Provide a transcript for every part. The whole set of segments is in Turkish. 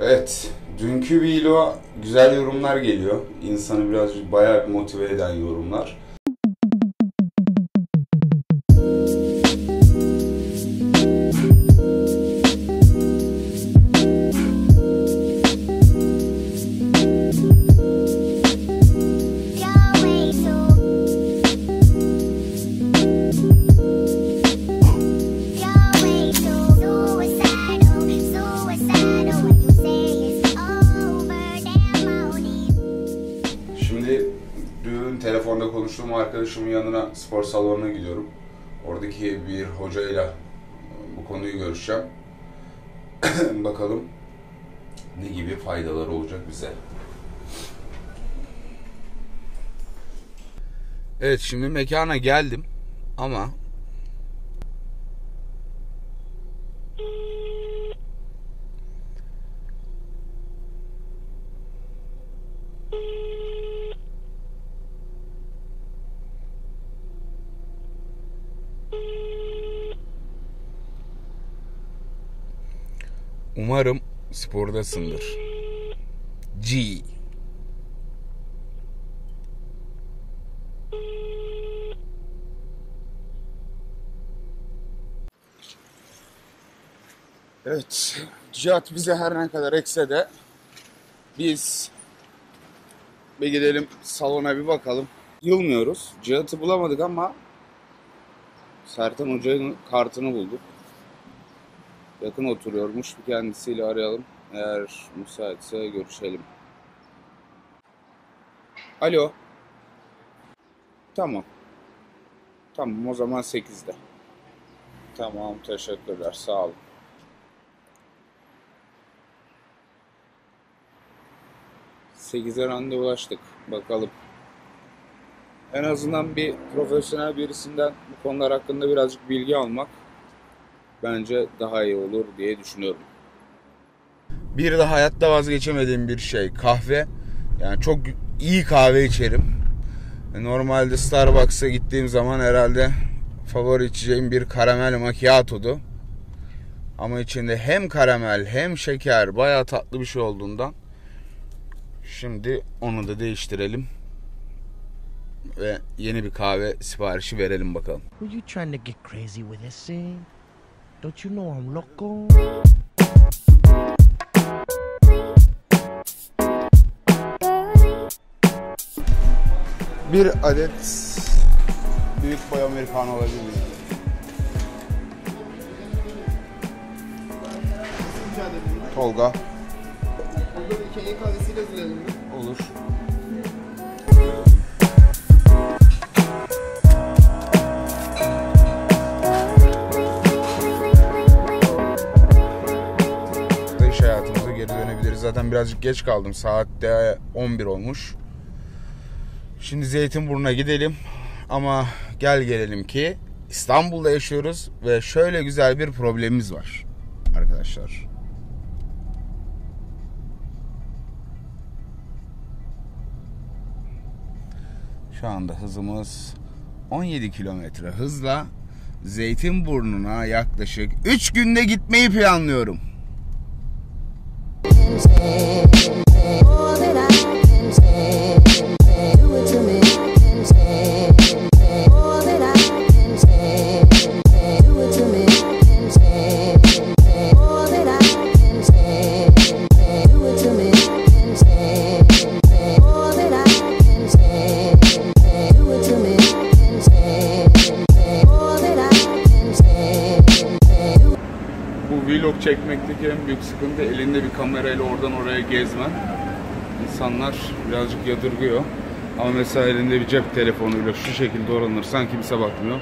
Evet, dünkü video güzel yorumlar geliyor. İnsanı biraz bayağı motive eden yorumlar. Arkadaşımın yanına spor salonuna gidiyorum. Oradaki bir hocayla e, bu konuyu görüşeceğim. Bakalım ne gibi faydalar olacak bize. Evet şimdi mekana geldim ama umarım spordasındır. G. Evet, Cihat bize her ne kadar ekse de biz bir gidelim salona bir bakalım. Yılmıyoruz. Cihat'ı bulamadık ama Sertan Hoca'nın kartını bulduk. Yakın oturuyormuş. Bir kendisiyle arayalım. Eğer müsaitse görüşelim. Alo. Tamam. Tamam o zaman 8'de. Tamam teşekkürler sağ olun. Sekize randevulaştık. Bakalım. En azından bir profesyonel birisinden bu konular hakkında birazcık bilgi almak bence daha iyi olur diye düşünüyorum. Bir de hayatta vazgeçemediğim bir şey kahve. Yani çok iyi kahve içerim. Normalde Starbucks'a gittiğim zaman herhalde favori içeceğim bir karamel macchiato'du. Ama içinde hem karamel hem şeker bayağı tatlı bir şey olduğundan şimdi onu da değiştirelim ve yeni bir kahve siparişi verelim bakalım. Were you trying to get crazy with this thing? Don't you know I'm loco? Bir adet büyük boy americano olabilir mi? Tolga. Burada bir Kenya kahvesiyle hazırlayalım mı? Olur. Zaten birazcık geç kaldım. Saatte 11 olmuş. Şimdi Zeytinburnu'na gidelim. Ama gel gelelim ki İstanbul'da yaşıyoruz ve şöyle güzel bir problemimiz var arkadaşlar. Şu anda hızımız 17 kilometre hızla Zeytinburnu'na yaklaşık 3 günde gitmeyi planlıyorum. dancing. Çekmekteki en büyük sıkıntı elinde bir kamerayla oradan oraya gezmen. İnsanlar birazcık yadırgıyor. Ama mesela elinde bir cep telefonuyla şu şekilde oranırsan kimse bakmıyor.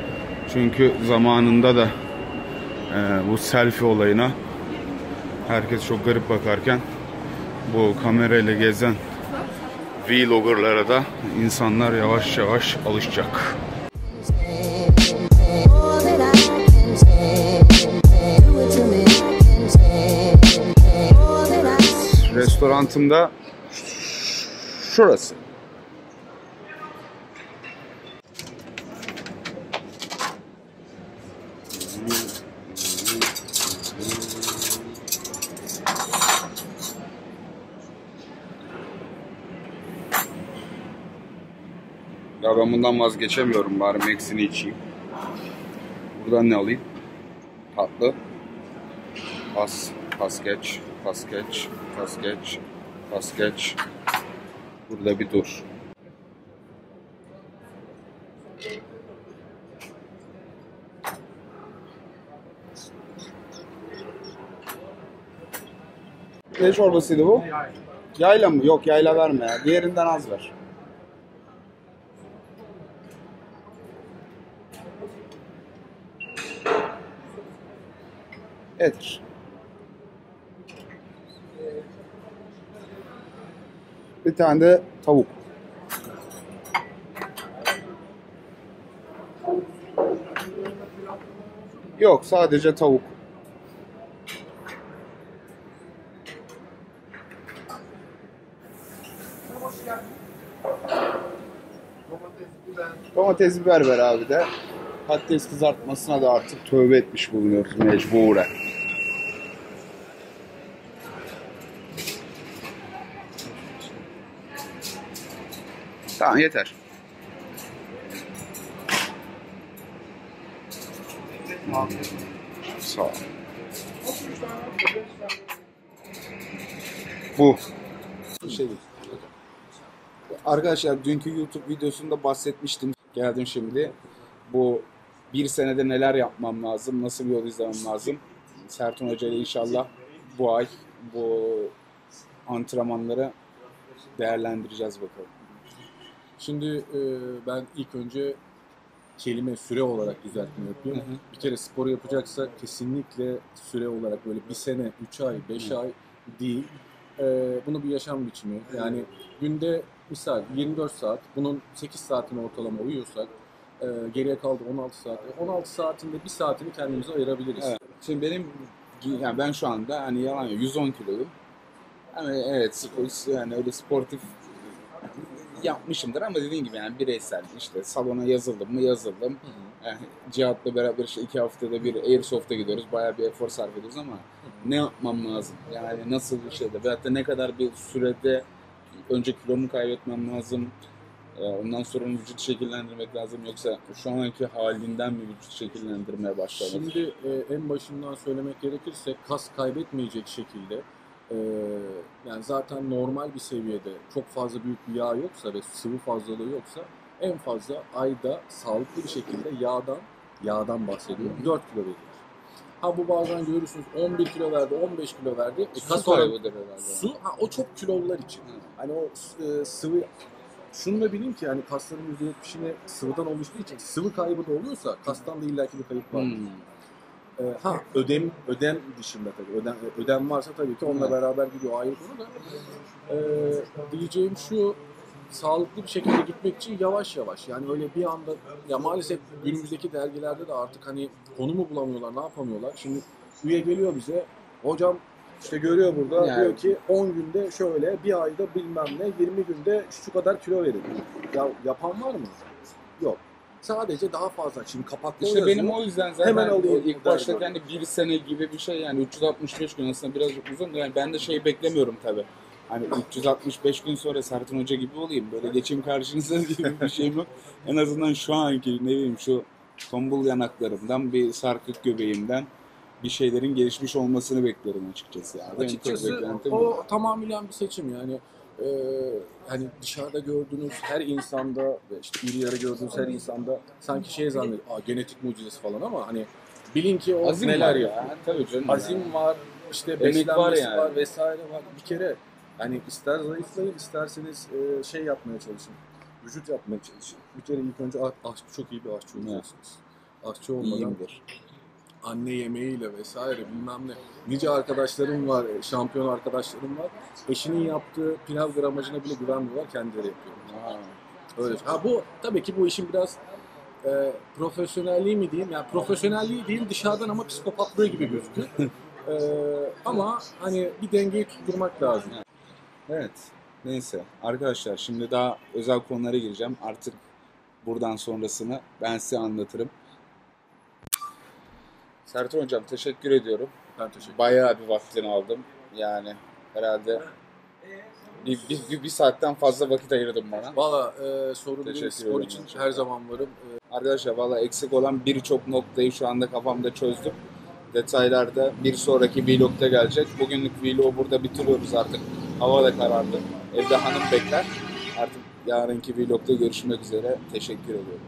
Çünkü zamanında da e, bu selfie olayına herkes çok garip bakarken bu kamerayla gezen vloggerlara da insanlar yavaş yavaş alışacak. restorantımda şurası. Ya ben bundan vazgeçemiyorum bari Max'ini içeyim. Buradan ne alayım? Tatlı. Pas. Pas geç pas geç, pas geç, pas geç. Burada bir dur. Ne çorbasıydı bu? Yayla mı? Yok yayla verme ya. Diğerinden az ver. Edir. Bir tane de tavuk. Yok sadece tavuk. Domates, biber. Ver abi de. Patates kızartmasına da artık tövbe etmiş bulunuyoruz mecburen. Tamam yeter. Sağ ol. Bu. Şey. Arkadaşlar dünkü YouTube videosunda bahsetmiştim. Geldim şimdi. Bu bir senede neler yapmam lazım, nasıl bir yol izlemem lazım. Sertun Hoca ile inşallah bu ay bu antrenmanları değerlendireceğiz bakalım. Şimdi e, ben ilk önce kelime süre olarak düzeltme yapayım. Hı hı. Bir kere spor yapacaksak kesinlikle süre olarak böyle bir sene, 3 ay, 5 ay değil. E, bunu bir yaşam biçimi. Yani günde misal 24 saat, bunun 8 saatini ortalama uyuyorsak e, geriye kaldı 16 saat. E, 16 saatinde bir saatini kendimize ayırabiliriz. Evet. Şimdi benim yani ben şu anda hani yalan yok 110 kiloyum. Hani evet spor, yani öyle sportif yapmışımdır ama dediğim gibi yani bireysel işte salona yazıldım mı yazıldım. Yani Cihat'la beraber işte iki haftada bir Airsoft'a gidiyoruz. Bayağı bir efor sarf ediyoruz ama ne yapmam lazım? Yani nasıl bir şeyde veyahut da ne kadar bir sürede önce kilomu kaybetmem lazım? Ee, Ondan sonra vücut şekillendirmek lazım yoksa şu anki halinden mi vücut şekillendirmeye başlamak? Şimdi e, en başından söylemek gerekirse kas kaybetmeyecek şekilde e, yani zaten normal bir seviyede çok fazla büyük bir yağ yoksa ve sıvı fazlalığı yoksa en fazla ayda sağlıklı bir şekilde yağdan yağdan bahsediyorum 4 kilo verilir. Ha bu bazen görürsünüz 11 kilo verdi, 15 kilo verdi. E, Su kas kaybıdır herhalde. su ha, o çok kilolular için. Hani o e, sıvı şunu da bilin ki yani kasların %70'ine sıvıdan oluştuğu için sıvı kaybı da oluyorsa kastan da illaki bir kayıp var. Hmm. Ee, ha ödem ödem dışında tabii ödem ödem varsa tabii ki onunla beraber gidiyor ayrı konu da. Ee, diyeceğim şu sağlıklı bir şekilde gitmek için yavaş yavaş yani öyle bir anda ya maalesef günümüzdeki dergilerde de artık hani konu mu bulamıyorlar ne yapamıyorlar. Şimdi üye geliyor bize hocam işte görüyor burada Yani- diyor ki 10 günde şöyle bir ayda bilmem ne 20 günde şu kadar kilo verin. Ya yapan var mı? Yok. Sadece daha fazla. Şimdi kapakta İşte o benim o yüzden zaten Hemen alayım o ilk başta hani bir sene gibi bir şey yani 365 gün aslında birazcık uzun. Yani ben de şey beklemiyorum tabii. Hani 365 gün sonra Sertin Hoca gibi olayım. Böyle geçim karşınıza gibi bir şeyim yok. En azından şu anki ne bileyim şu tombul yanaklarımdan bir sarkık göbeğimden bir şeylerin gelişmiş olmasını bekliyorum açıkçası. Yani. Açıkçası beklentim bu. o tamamıyla bir seçim yani. Ee, hani dışarıda gördüğünüz her insanda ve işte iri yarı gördüğünüz her insanda sanki şey zannediyor, Aa, genetik mucizesi falan ama hani bilin ki o Azim neler var ya. ya. Tabii canım. Azim ya. var, işte var beslenmesi var, yani. vesaire var. Bir kere hani ister zayıflayın, isterseniz e, şey yapmaya çalışın. Vücut yapmaya çalışın. Bir kere ilk önce ah- aşçı, çok iyi bir aşçı olacaksınız. Aşçı olmadan İyiyimdir. Anne yemeğiyle vesaire bilmem ne. Nice arkadaşlarım var, e, şampiyon arkadaşlarım var. Eşinin yaptığı pilav gramajına bile güvenmiyorlar, kendileri yapıyor. Ha. Öyle. Ha bu tabii ki bu işin biraz e, profesyonelliği mi diyeyim? Yani profesyonelliği değil dışarıdan ama psikopatlığı gibi gözüküyor. E, ama hani bir dengeyi tutturmak lazım. Evet. Neyse. Arkadaşlar şimdi daha özel konulara gireceğim. Artık buradan sonrasını ben size anlatırım. Sertan Hocam teşekkür ediyorum. Ben teşekkür ederim. Bayağı bir vaktini aldım. Yani herhalde Bir, bir, bir, bir saatten fazla vakit ayırdın bana. Valla e, sorun değil. Spor için Çok her zaman varım. E, Arkadaşlar valla eksik olan birçok noktayı şu anda kafamda çözdüm. Detaylar da bir sonraki vlogda gelecek. Bugünlük vlogu burada bitiriyoruz artık. Hava da karardı. Evde hanım bekler. Artık yarınki vlogda görüşmek üzere. Teşekkür ediyorum.